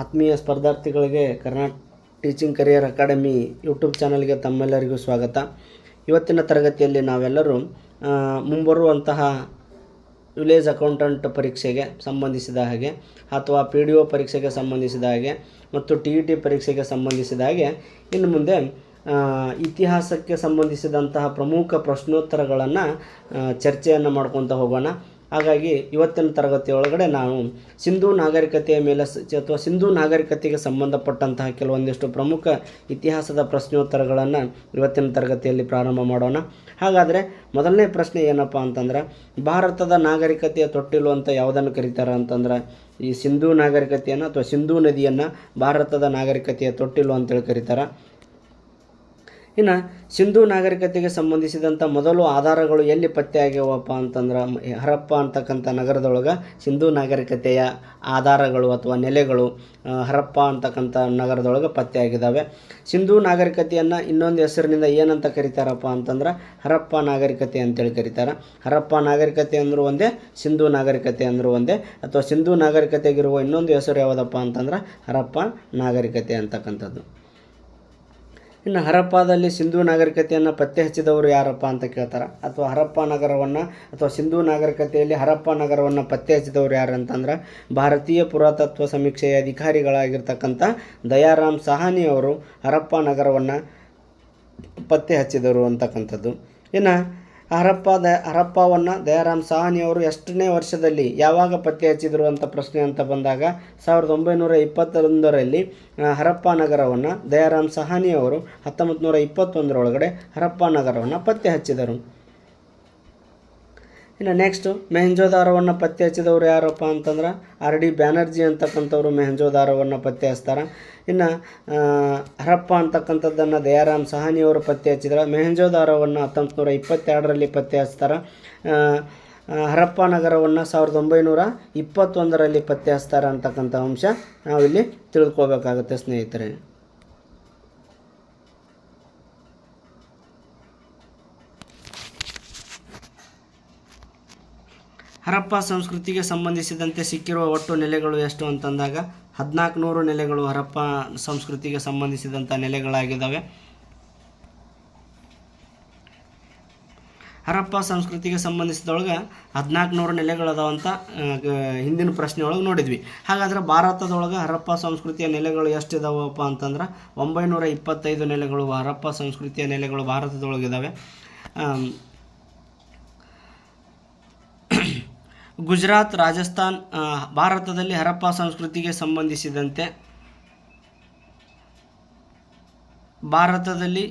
ಆತ್ಮೀಯ ಸ್ಪರ್ಧಾರ್ಥಿಗಳಿಗೆ Karnataka teaching career academy YouTube ಚಾನಲ್ಗೆ ತಮ್ಮೆಲ್ಲರಿಗೂ ಸ್ವಾಗತ. ಇವತ್ತಿನ ತರಗತಿಯಲ್ಲಿ ನಾವೆಲ್ಲರೂ ಮುಂಬರುವಂತಹ ವಿಲೇಜ್ ಅಕೌಂಟೆಂಟ್ ಪರೀಕ್ಷೆಗೆ ಸಂಬಂಧಿಸಿದ ಹಾಗೆ, ಅಥವಾ ಪಿ ಡಿ ಒ ಪರೀಕ್ಷೆಗೆ ಸಂಬಂಧಿಸಿದ ಹಾಗೆ, ಮತ್ತು ಟಿ ಇ ಟಿ ಪರೀಕ್ಷೆಗೆ ಸಂಬಂಧಿಸಿದ ಹಾಗೆ, ಇನ್ನು ಮುಂದೆ ಇತಿಹಾಸಕ್ಕೆ ಸಂಬಂಧಿಸಿದಂತಹ ಪ್ರಮುಖ ಪ್ರಶ್ನೋತ್ತರಗಳನ್ನು ಚರ್ಚೆಯನ್ನು ಮಾಡ್ಕೊತ ಹೋಗೋಣ. ಹಾಗಾಗಿ ಇವತ್ತಿನ ತರಗತಿ ಒಳಗಡೆ ನಾವು ಸಿಂಧೂ ನಾಗರಿಕತೆಯ ಮೇಲೆ ಅಥವಾ ಸಿಂಧೂ ನಾಗರಿಕತೆಗೆ ಸಂಬಂಧಪಟ್ಟಂತಹ ಕೆಲವೊಂದಿಷ್ಟು ಪ್ರಮುಖ ಇತಿಹಾಸದ ಪ್ರಶ್ನೋತ್ತರಗಳನ್ನು ಇವತ್ತಿನ ತರಗತಿಯಲ್ಲಿ ಪ್ರಾರಂಭ ಮಾಡೋಣ. ಹಾಗಾದರೆ ಮೊದಲನೇ ಪ್ರಶ್ನೆ ಏನಪ್ಪ ಅಂತಂದ್ರೆ, ಭಾರತದ ನಾಗರಿಕತೆಯ ತೊಟ್ಟಿಲು ಅಂತ ಯಾವುದನ್ನು ಕರೀತಾರೆ ಅಂತಂದ್ರೆ, ಈ ಸಿಂಧೂ ನಾಗರಿಕತೆಯನ್ನು ಅಥವಾ ಸಿಂಧೂ ನದಿಯನ್ನು ಭಾರತದ ನಾಗರಿಕತೆಯ ತೊಟ್ಟಿಲು ಅಂತೇಳಿ ಕರೀತಾರೆ. ಇನ್ನು ಸಿಂಧೂ ನಾಗರಿಕತೆಗೆ ಸಂಬಂಧಿಸಿದಂಥ ಮೊದಲು ಆಧಾರಗಳು ಎಲ್ಲಿ ಪತ್ತೆ ಆಗ್ಯಾವಪ್ಪ ಅಂತಂದ್ರೆ ಹರಪ್ಪ ಅಂತಕ್ಕಂಥ ನಗರದೊಳಗೆ ಸಿಂಧೂ ನಾಗರಿಕತೆಯ ಆಧಾರಗಳು ಅಥವಾ ನೆಲೆಗಳು ಹರಪ್ಪ ಅಂತಕ್ಕಂಥ ನಗರದೊಳಗೆ ಪತ್ತೆ ಆಗಿದ್ದಾವೆ ಸಿಂಧೂ ನಾಗರಿಕತೆಯನ್ನು ಇನ್ನೊಂದು ಹೆಸರಿನಿಂದ ಏನಂತ ಕರೀತಾರಪ್ಪ ಅಂತಂದ್ರೆ ಹರಪ್ಪ ನಾಗರಿಕತೆ ಅಂತೇಳಿ ಕರೀತಾರೆ. ಹರಪ್ಪ ನಾಗರಿಕತೆ ಅಂದರೂ ಒಂದೇ, ಸಿಂಧೂ ನಾಗರಿಕತೆ ಅಂದರೂ ಒಂದೇ. ಅಥವಾ ಸಿಂಧೂ ನಾಗರಿಕತೆಗಿರುವ ಇನ್ನೊಂದು ಹೆಸರು ಯಾವುದಪ್ಪ ಅಂತಂದ್ರೆ ಹರಪ್ಪ ನಾಗರಿಕತೆ ಅಂತಕ್ಕಂಥದ್ದು. ಇನ್ನು ಹರಪ್ಪಾದಲ್ಲಿ ಸಿಂಧೂ ನಾಗರಿಕತೆಯನ್ನು ಪತ್ತೆ ಹಚ್ಚಿದವರು ಯಾರಪ್ಪ ಅಂತ ಕೇಳ್ತಾರೆ? ಅಥವಾ ಹರಪ್ಪ ನಗರವನ್ನು, ಅಥವಾ ಸಿಂಧೂ ನಾಗರಿಕತೆಯಲ್ಲಿ ಹರಪ್ಪ ನಗರವನ್ನು ಪತ್ತೆ ಹಚ್ಚಿದವರು ಯಾರು ಅಂತಂದ್ರೆ ಭಾರತೀಯ ಪುರಾತತ್ವ ಸಮೀಕ್ಷೆಯ ಅಧಿಕಾರಿಗಳಾಗಿರ್ತಕ್ಕಂಥ ದಯಾರಾಮ್ ಸಹಾನಿ ಅವರು ಹರಪ್ಪ ನಗರವನ್ನು ಪತ್ತೆ ಹಚ್ಚಿದರು ಅಂತಕ್ಕಂಥದ್ದು. ಇನ್ನು ಹರಪ್ಪ ದ ಹರಪ್ಪವನ್ನು ದಯಾರಾಮ್ ಸಹಾನಿಯವರು ಎಷ್ಟನೇ ವರ್ಷದಲ್ಲಿ ಯಾವಾಗ ಪತ್ತೆ ಹಚ್ಚಿದರು ಅಂತ ಪ್ರಶ್ನೆ ಅಂತ ಬಂದಾಗ ಸಾವಿರದ ಒಂಬೈನೂರ ಇಪ್ಪತ್ತೊಂದರಲ್ಲಿ ಹರಪ್ಪ ನಗರವನ್ನು ದಯಾರಾಮ್ ಸಹಾನಿಯವರು ಹತ್ತೊಂಬತ್ತು ನೂರ ಇಪ್ಪತ್ತೊಂದರೊಳಗಡೆ ಹರಪ್ಪ ನಗರವನ್ನು ಪತ್ತೆ ಹಚ್ಚಿದರು. ಇನ್ನು ನೆಕ್ಸ್ಟು ಮೆಹಂಜೋದಾರವನ್ನು ಪತ್ತೆ ಹಚ್ಚಿದವರು ಯಾರಪ್ಪ ಅಂತಂದ್ರೆ ಆರ್ ಡಿ ಬ್ಯಾನರ್ಜಿ ಅಂತಕ್ಕಂಥವ್ರು ಮೆಹಂಜೋದಾರವನ್ನು ಪತ್ತೆ ಹಚ್ತಾರೆ ಇನ್ನು ಹರಪ್ಪ ಅಂತಕ್ಕಂಥದ್ದನ್ನು ದಯಾರಾಮ್ ಸಹಾನಿಯವರು ಪತ್ತೆ ಹಚ್ಚಿದ್ರೆ ಮೆಹಂಜೋದಾರವನ್ನು ಹತ್ತೊಂಬತ್ತು ನೂರ ಇಪ್ಪತ್ತೆರಡರಲ್ಲಿ ಪತ್ತೆ ಹಚ್ತಾರೆ ಹರಪ್ಪ ನಗರವನ್ನು ಸಾವಿರದ ಒಂಬೈನೂರ ಇಪ್ಪತ್ತೊಂದರಲ್ಲಿ ಪತ್ತೆ ಹಚ್ತಾರೆ ಅಂತಕ್ಕಂಥ ಅಂಶ ನಾವಿಲ್ಲಿ ತಿಳ್ಕೊಬೇಕಾಗುತ್ತೆ ಸ್ನೇಹಿತರೆ. ಹರಪ್ಪ ಸಂಸ್ಕೃತಿಗೆ ಸಂಬಂಧಿಸಿದಂತೆ ಸಿಕ್ಕಿರುವ ಒಟ್ಟು ನೆಲೆಗಳು ಎಷ್ಟು ಅಂತಂದಾಗ ಹದಿನಾಲ್ಕು ನೂರು ನೆಲೆಗಳು ಹರಪ್ಪ ಸಂಸ್ಕೃತಿಗೆ ಸಂಬಂಧಿಸಿದಂಥ ನೆಲೆಗಳಾಗಿದ್ದಾವೆ. ಹರಪ್ಪ ಸಂಸ್ಕೃತಿಗೆ ಸಂಬಂಧಿಸಿದೊಳಗೆ ಹದಿನಾಲ್ಕು ನೂರು ನೆಲೆಗಳದಾವಂತ ಹಿಂದಿನ ಪ್ರಶ್ನೆ ಒಳಗೆ ನೋಡಿದ್ವಿ. ಹಾಗಾದ್ರೆ ಭಾರತದೊಳಗೆ ಹರಪ್ಪ ಸಂಸ್ಕೃತಿಯ ನೆಲೆಗಳು ಎಷ್ಟಿದಾವಪ್ಪ ಅಂತಂದ್ರೆ ಒಂಬೈನೂರ ಇಪ್ಪತ್ತೈದು ನೆಲೆಗಳು ಹರಪ್ಪ ಸಂಸ್ಕೃತಿಯ ನೆಲೆಗಳು ಭಾರತದೊಳಗಿದ್ದಾವೆ ಗುಜರಾತ್, ರಾಜಸ್ಥಾನ್ ಭಾರತದಲ್ಲಿ ಹರಪ್ಪ ಸಂಸ್ಕೃತಿಗೆ ಸಂಬಂಧಿಸಿದಂತೆ ಭಾರತದಲ್ಲಿ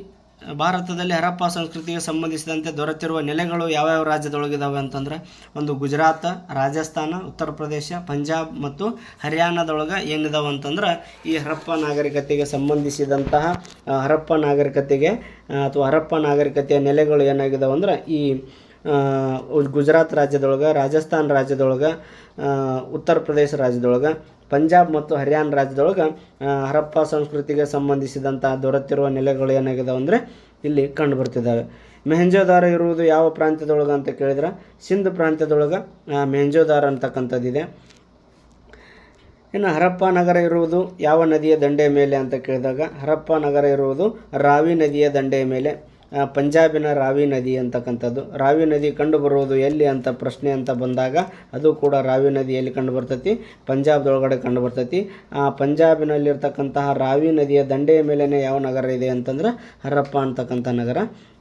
ಭಾರತದಲ್ಲಿ ಹರಪ್ಪ ಸಂಸ್ಕೃತಿಗೆ ಸಂಬಂಧಿಸಿದಂತೆ ದೊರೆತಿರುವ ನೆಲೆಗಳು ಯಾವ್ಯಾವ ರಾಜ್ಯದೊಳಗಿದ್ದಾವೆ ಅಂತಂದ್ರೆ, ಒಂದು ಗುಜರಾತ್, ರಾಜಸ್ಥಾನ, ಉತ್ತರ ಪ್ರದೇಶ, ಪಂಜಾಬ್ ಮತ್ತು ಹರಿಯಾಣದೊಳಗೆ ಏನಿದಾವೆ ಅಂತಂದ್ರೆ, ಈ ಹರಪ್ಪ ನಾಗರಿಕತೆಗೆ ಸಂಬಂಧಿಸಿದಂತಹ ಹರಪ್ಪ ನಾಗರಿಕತೆಗೆ ಅಥವಾ ಹರಪ್ಪ ನಾಗರಿಕತೆಯ ನೆಲೆಗಳು ಏನಾಗಿದಾವೆ ಅಂದರೆ, ಈ ಗುಜರಾತ್ ರಾಜ್ಯದೊಳಗೆ, ರಾಜಸ್ಥಾನ್ ರಾಜ್ಯದೊಳಗೆ ಉತ್ತರ ಪ್ರದೇಶ ರಾಜ್ಯದೊಳಗೆ, ಪಂಜಾಬ್ ಮತ್ತು ಹರಿಯಾಣ ರಾಜ್ಯದೊಳಗೆ ಹರಪ್ಪ ಸಂಸ್ಕೃತಿಗೆ ಸಂಬಂಧಿಸಿದಂಥ ದೊರೆತಿರುವ ನೆಲೆಗಳು ಏನಾಗಿದಾವೆ ಅಂದರೆ ಇಲ್ಲಿ ಕಂಡು ಬರ್ತಿದ್ದಾವೆ ಮೆಹಂಜೋದಾರ ಇರುವುದು ಯಾವ ಪ್ರಾಂತ್ಯದೊಳಗೆ ಅಂತ ಕೇಳಿದ್ರೆ? ಸಿಂಧ್ ಪ್ರಾಂತ್ಯದೊಳಗೆ ಮೆಹೆಂಜೋದಾರ ಅಂತಕ್ಕಂಥದ್ದಿದೆ. ಇನ್ನು ಹರಪ್ಪ ನಗರ ಇರುವುದು ಯಾವ ನದಿಯ ದಂಡೆಯ ಮೇಲೆ ಅಂತ ಕೇಳಿದಾಗ, ಹರಪ್ಪ ನಗರ ಇರುವುದು ರಾವಿ ನದಿಯ ದಂಡೆಯ ಮೇಲೆ. ಪಂಜಾಬಿನ ರಾವಿ ನದಿ ಅಂತಕ್ಕಂಥದ್ದು. ರಾವಿ ನದಿ ಕಂಡು ಬರುವುದು ಎಲ್ಲಿ ಅಂತ ಪ್ರಶ್ನೆ ಅಂತ ಬಂದಾಗ ಅದು ಕೂಡ ರಾವಿ ನದಿ ಎಲ್ಲಿ ಕಂಡು ಬರ್ತೈತಿ, ಪಂಜಾಬ್ದೊಳಗಡೆ ಕಂಡು ಬರ್ತೈತಿ. ಆ, ಪಂಜಾಬಿನಲ್ಲಿರ್ತಕ್ಕಂತಹ ರಾವಿ ನದಿಯ ದಂಡೆಯ ಮೇಲೇ ಯಾವ ನಗರ ಇದೆ ಅಂತಂದ್ರೆ ಹರಪ್ಪ ಅಂತಕ್ಕಂಥ ನಗರ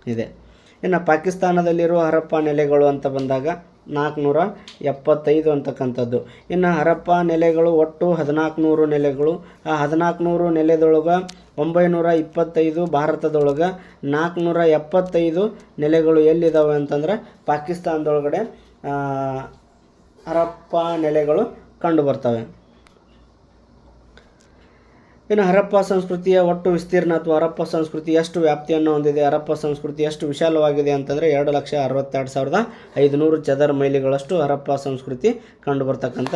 ಇದೆ. ಇನ್ನು ಪಾಕಿಸ್ತಾನದಲ್ಲಿರುವ ಹರಪ್ಪ ನೆಲೆಗಳು ಅಂತ ಬಂದಾಗ ನಾಲ್ಕುನೂರ ಎಪ್ಪತ್ತೈದು ಅಂತಕ್ಕಂಥದ್ದು. ಇನ್ನು ಹರಪ್ಪ ನೆಲೆಗಳು ಒಟ್ಟು ಹದಿನಾಲ್ಕುನೂರು ನೆಲೆಗಳು. ಆ ಹದಿನಾಲ್ಕುನೂರು ನೆಲೆದೊಳಗೆ ಒಂಬೈನೂರ ಇಪ್ಪತ್ತೈದು ಭಾರತದೊಳಗೆ ನಾಲ್ಕುನೂರ ಎಪ್ಪತ್ತೈದು ನೆಲೆಗಳು ಎಲ್ಲಿದ್ದಾವೆ ಅಂತಂದ್ರೆ ಪಾಕಿಸ್ತಾನದೊಳಗಡೆ ಹರಪ್ಪ ನೆಲೆಗಳು ಕಂಡು ಬರ್ತವೆ. ಇನ್ನು ಹರಪ್ಪ ಸಂಸ್ಕೃತಿಯ ಒಟ್ಟು ವಿಸ್ತೀರ್ಣ ಅಥವಾ ಹರಪ್ಪ ಸಂಸ್ಕೃತಿ ಎಷ್ಟು ವ್ಯಾಪ್ತಿಯನ್ನು ಹೊಂದಿದೆ, ಹರಪ್ಪ ಸಂಸ್ಕೃತಿ ಎಷ್ಟು ವಿಶಾಲವಾಗಿದೆ ಅಂತಂದರೆ ಎರಡು ಲಕ್ಷ ಅರವತ್ತೆರಡು ಸಾವಿರದ ಐದುನೂರು ಚದರ ಮೈಲಿಗಳಷ್ಟು ಹರಪ್ಪ ಸಂಸ್ಕೃತಿ ಕಂಡು ಬರ್ತಕ್ಕಂಥ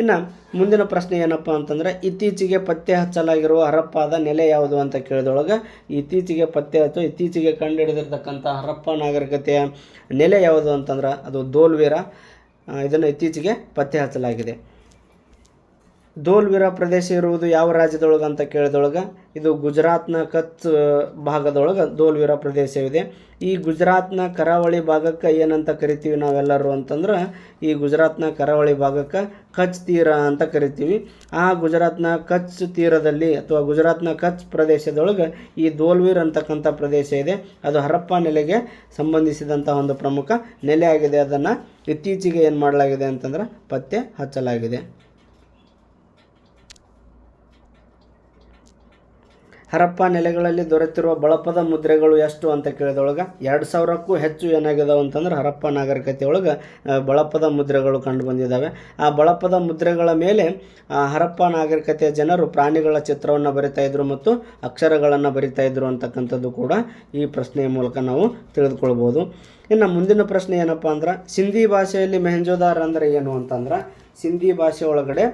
ಇನ್ನು ಮುಂದಿನ ಪ್ರಶ್ನೆ ಏನಪ್ಪ ಅಂತಂದರೆ, ಇತ್ತೀಚೆಗೆ ಪತ್ತೆ ಹಚ್ಚಲಾಗಿರುವ ಹರಪ್ಪಾದ ನೆಲೆ ಯಾವುದು ಅಂತ ಕೇಳಿದೊಳಗೆ, ಇತ್ತೀಚೆಗೆ ಪತ್ತೆ ಹಚ್ಚು ಇತ್ತೀಚೆಗೆ ಕಂಡುಹಿಡಿದಿರ್ತಕ್ಕಂಥ ಹರಪ್ಪ ನಾಗರಿಕತೆಯ ನೆಲೆ ಯಾವುದು ಅಂತಂದ್ರೆ, ಅದು ದೋಲ್ವೀರ ಇದನ್ನು ಇತ್ತೀಚೆಗೆ ಪತ್ತೆ ಹಚ್ಚಲಾಗಿದೆ. ಧೋಲ್ವಿರ ಪ್ರದೇಶ ಇರುವುದು ಯಾವ ರಾಜ್ಯದೊಳಗೆ ಅಂತ ಕೇಳಿದೊಳಗೆ ಇದು ಗುಜರಾತ್ನ ಕಚ್ ಭಾಗದೊಳಗೆ ದೋಲ್ವಿರ ಪ್ರದೇಶವಿದೆ. ಈ ಗುಜರಾತ್ನ ಕರಾವಳಿ ಭಾಗಕ್ಕೆ ಏನಂತ ಕರಿತೀವಿ ನಾವೆಲ್ಲರೂ ಅಂತಂದ್ರೆ ಈ ಗುಜರಾತ್ನ ಕರಾವಳಿ ಭಾಗಕ್ಕೆ ಕಚ್ ತೀರ ಅಂತ ಕರಿತೀವಿ. ಆ ಗುಜರಾತ್ನ ಕಚ್ ತೀರದಲ್ಲಿ ಅಥವಾ ಗುಜರಾತ್ನ ಕಚ್ ಪ್ರದೇಶದೊಳಗೆ ಈ ಧೋಲ್ವೀರ್ ಅಂತಕ್ಕಂಥ ಪ್ರದೇಶ ಇದೆ. ಅದು ಹರಪ್ಪ ನೆಲೆಗೆ ಸಂಬಂಧಿಸಿದಂಥ ಒಂದು ಪ್ರಮುಖ ನೆಲೆ ಆಗಿದೆ. ಅದನ್ನು ಇತ್ತೀಚೆಗೆ ಏನು ಮಾಡಲಾಗಿದೆ ಅಂತಂದ್ರೆ ಪತ್ತೆ ಹಚ್ಚಲಾಗಿದೆ. ಹರಪ್ಪ ನೆಲೆಗಳಲ್ಲಿ ದೊರೆತಿರುವ ಬಳಪದ ಮುದ್ರೆಗಳು ಎಷ್ಟು ಅಂತ ಕೇಳಿದೊಳಗೆ ಎರಡು ಸಾವಿರಕ್ಕೂ ಹೆಚ್ಚು ಏನಾಗಿದಾವೆ ಅಂತಂದ್ರೆ ಹರಪ್ಪ ನಾಗರಿಕತೆ ಒಳಗೆ ಬಳಪದ ಮುದ್ರೆಗಳು ಕಂಡು ಬಂದಿದ್ದಾವೆ ಆ ಬಳಪದ ಮುದ್ರೆಗಳ ಮೇಲೆ ಹರಪ್ಪ ನಾಗರಿಕತೆಯ ಜನರು ಪ್ರಾಣಿಗಳ ಚಿತ್ರವನ್ನು ಬರಿತಾ ಇದ್ರು ಮತ್ತು ಅಕ್ಷರಗಳನ್ನು ಬರಿತಾ ಇದ್ರು ಅಂತಕ್ಕಂಥದ್ದು ಕೂಡ ಈ ಪ್ರಶ್ನೆಯ ಮೂಲಕ ನಾವು ತಿಳಿದುಕೊಳ್ಬೋದು. ಇನ್ನು ಮುಂದಿನ ಪ್ರಶ್ನೆ ಏನಪ್ಪ ಅಂದ್ರೆ, ಸಿಂಧಿ ಭಾಷೆಯಲ್ಲಿ ಮೆಹಂಜೋದಾರ್ ಅಂದರೆ ಏನು ಅಂತಂದ್ರೆ, ಸಿಂಧಿ ಭಾಷೆ ಒಳಗಡೆ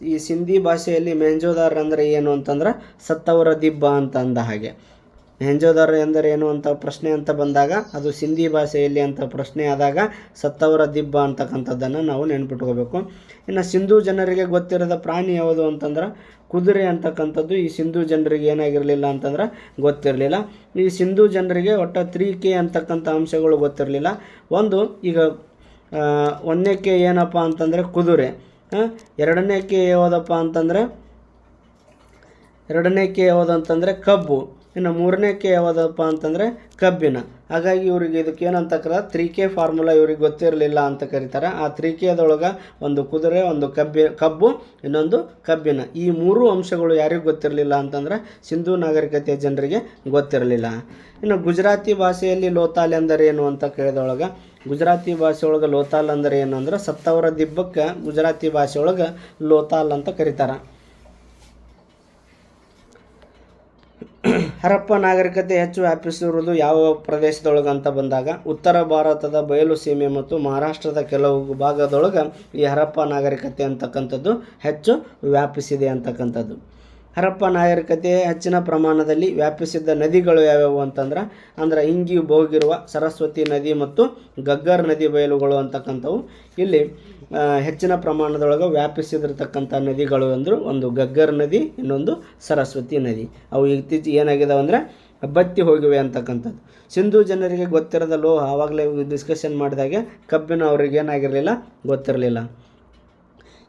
ಈ ಸಿಂಧಿ ಭಾಷೆಯಲ್ಲಿ ಮೆಹಂಜೋದಾರ್ ಅಂದರೆ ಏನು ಅಂತಂದ್ರೆ ಸತ್ತವರ ದಿಬ್ಬ ಅಂತ ಅಂದ ಹಾಗೆ. ಮೆಹಂಜೋದಾರ್ ಎಂದರೆ ಏನು ಅಂತ ಪ್ರಶ್ನೆ ಅಂತ ಬಂದಾಗ ಅದು ಸಿಂಧಿ ಭಾಷೆಯಲ್ಲಿ ಅಂತ ಪ್ರಶ್ನೆ ಆದಾಗ ಸತ್ತವರ ದಿಬ್ಬ ಅಂತಕ್ಕಂಥದ್ದನ್ನು ನಾವು ನೆನ್ಪಿಟ್ಕೋಬೇಕು. ಇನ್ನು ಸಿಂಧೂ ಜನರಿಗೆ ಗೊತ್ತಿರದ ಪ್ರಾಣಿ ಯಾವುದು ಅಂತಂದ್ರೆ ಕುದುರೆ ಅಂತಕ್ಕಂಥದ್ದು. ಈ ಸಿಂಧೂ ಜನರಿಗೆ ಏನಾಗಿರಲಿಲ್ಲ ಅಂತಂದ್ರೆ ಗೊತ್ತಿರಲಿಲ್ಲ. ಈ ಸಿಂಧೂ ಜನರಿಗೆ ಒಟ್ಟು ತ್ರೀ ಕೆ ಅಂತಕ್ಕಂಥ ಅಂಶಗಳು ಗೊತ್ತಿರಲಿಲ್ಲ. ಒಂದು ಈಗ ಒಂದಕ್ಕೆ ಏನಪ್ಪ ಅಂತಂದರೆ ಕುದುರೆ. ಎರಡನೇ ಕೆ ಯಾವುದಪ್ಪ ಅಂತಂದರೆ, ಎರಡನೇ ಕೆ ಯಾವುದಂತಂದರೆ ಕಬ್ಬು. ಇನ್ನು ಮೂರನೇ ಕೆ ಯಾವುದಪ್ಪ ಅಂತಂದರೆ ಕಬ್ಬಿನ. ಹಾಗಾಗಿ ಇವ್ರಿಗೆ ಇದಕ್ಕೆ ಏನಂತ ಕರ ತ್ರೀ ಕೆ ಫಾರ್ಮುಲಾ ಇವ್ರಿಗೆ ಗೊತ್ತಿರಲಿಲ್ಲ ಅಂತ ಕರೀತಾರೆ. ಆ ತ್ರೀ ಕೆದೊಳಗೆ ಒಂದು ಕುದುರೆ, ಒಂದು ಕಬ್ಬಿ, ಕಬ್ಬು, ಇನ್ನೊಂದು ಕಬ್ಬಿನ. ಈ ಮೂರು ಅಂಶಗಳು ಯಾರಿಗೂ ಗೊತ್ತಿರಲಿಲ್ಲ ಅಂತಂದ್ರೆ ಸಿಂಧೂ ನಾಗರಿಕತೆಯ ಜನರಿಗೆ ಗೊತ್ತಿರಲಿಲ್ಲ. ಇನ್ನು ಗುಜರಾತಿ ಭಾಷೆಯಲ್ಲಿ ಲೋತಾಲ್ ಎಂದರೇನು ಅಂತ ಕೇಳಿದೊಳಗೆ ಗುಜರಾತಿ ಭಾಷೆ ಒಳಗೆ ಲೋತಾಲ್ ಅಂದರೆ ಏನು ಅಂದ್ರೆ ಸತ್ತವರ ದಿಬ್ಬಕ್ಕೆ ಗುಜರಾತಿ ಭಾಷೆ ಒಳಗೆ ಲೋತಾಲ್ ಅಂತ ಕರೀತಾರೆ. ಹರಪ್ಪ ನಾಗರಿಕತೆ ಹೆಚ್ಚು ವ್ಯಾಪಿಸಿರುವುದು ಯಾವ ಪ್ರದೇಶದೊಳಗೆ ಅಂತ ಬಂದಾಗ, ಉತ್ತರ ಭಾರತದ ಬಯಲು ಸೀಮೆ ಮತ್ತು ಮಹಾರಾಷ್ಟ್ರದ ಕೆಲವು ಭಾಗದೊಳಗೆ ಈ ಹರಪ್ಪ ನಾಗರಿಕತೆ ಅಂತಕ್ಕಂಥದ್ದು ಹೆಚ್ಚು ವ್ಯಾಪಿಸಿದೆ ಅಂತಕ್ಕಂಥದ್ದು. ಹರಪ್ಪ ನಾಗರಿಕತೆ ಹೆಚ್ಚಿನ ಪ್ರಮಾಣದಲ್ಲಿ ವ್ಯಾಪಿಸಿದ್ದ ನದಿಗಳು ಯಾವ್ಯಾವು ಅಂತಂದ್ರೆ, ಅಂದ್ರೆ ಇಂಗಿ ಬೋಗಿರುವ, ಸರಸ್ವತಿ ನದಿ ಮತ್ತು ಗಗ್ಗರ್ ನದಿ ಬಯಲುಗಳು ಅಂತಕ್ಕಂಥವು. ಇಲ್ಲಿ ಹೆಚ್ಚಿನ ಪ್ರಮಾಣದೊಳಗೆ ವ್ಯಾಪಿಸಿದಿರ್ತಕ್ಕಂಥ ನದಿಗಳು ಅಂದರು ಒಂದು ಗಗ್ಗರ್ ನದಿ, ಇನ್ನೊಂದು ಸರಸ್ವತಿ ನದಿ. ಅವು ಇತ್ತೀಚೆಗೆ ಏನಾಗಿದಾವೆ ಅಂದರೆ ಬತ್ತಿ ಹೋಗಿವೆ ಅಂತಕ್ಕಂಥದ್ದು. ಸಿಂಧೂ ಜನರಿಗೆ ಗೊತ್ತಿರದ ಲೋಹ, ಆವಾಗಲೇ ಡಿಸ್ಕಷನ್ ಮಾಡಿದಾಗೆ ಕಬ್ಬಿನ ಅವ್ರಿಗೆ ಏನಾಗಿರಲಿಲ್ಲ, ಗೊತ್ತಿರಲಿಲ್ಲ.